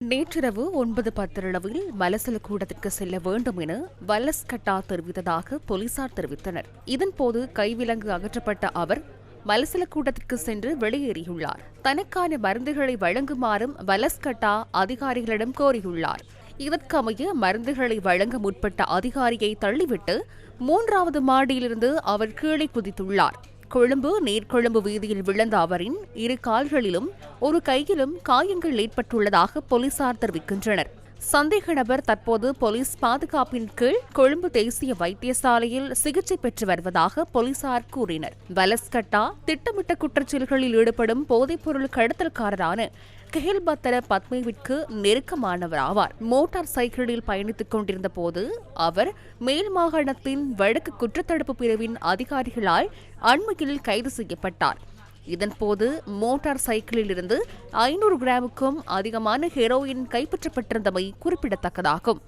நேற்றிரவு ஒன்பது பத்திரளவில் வலசல கூடத்திற்கு செல்ல வேண்டும் என வல்லஸ்கட்டா தெரிவித்ததாக போலீசார் தெரிவித்தனர். இதன்போது கைவிலங்கு அகற்றப்பட்ட அவர் மலசல கூடத்திற்கு சென்று வெளியேறியுள்ளார். தனக்கான மருந்துகளை வழங்குமாறும் வலஸ்கட்டா அதிகாரிகளிடம் கோரியுள்ளார். இதற்கமைய மருந்துகளை வழங்க முற்பட்ட அதிகாரியை தள்ளிவிட்டு மூன்றாவது மாடியிலிருந்து அவர் கீழே குதித்துள்ளார். கொழும்பு நீர்கொழும்பு வீதியில் விழுந்த அவரின் இரு கால்களிலும் ஒரு கையிலும் காயங்கள் ஏற்பட்டுள்ளதாக போலீசார் தெரிவிக்கின்றனர். சந்தேக நபர் தற்போது போலீஸ் பாதுகாப்பின் கீழ் கொழும்பு தேசிய வைத்தியசாலையில் சிகிச்சை பெற்று வருவதாக போலீசார் கூறினர். வலஸ்கட்டா திட்டமிட்ட குற்றச்செயல்களில் ஈடுபடும் போதைப்பொருள் கடத்தல்காரரான கெஹில்பத்தர பத்மேவிற்கு நெருக்கமானவர் ஆவார். மோட்டார் சைக்கிளில் பயணித்துக் கொண்டிருந்த போது அவர் மேல் மாகாணத்தின் வடக்கு குற்றத்தடுப்பு பிரிவின் அதிகாரிகளால் அண்மையில் கைது செய்யப்பட்டார். இதன்போது மோட்டார் சைக்கிளில் இருந்து ஐநூறு கிராமுக்கும் அதிகமான ஹெரோயின் கைப்பற்றப்பட்டிருந்தமை குறிப்பிடத்தக்கதாகும்.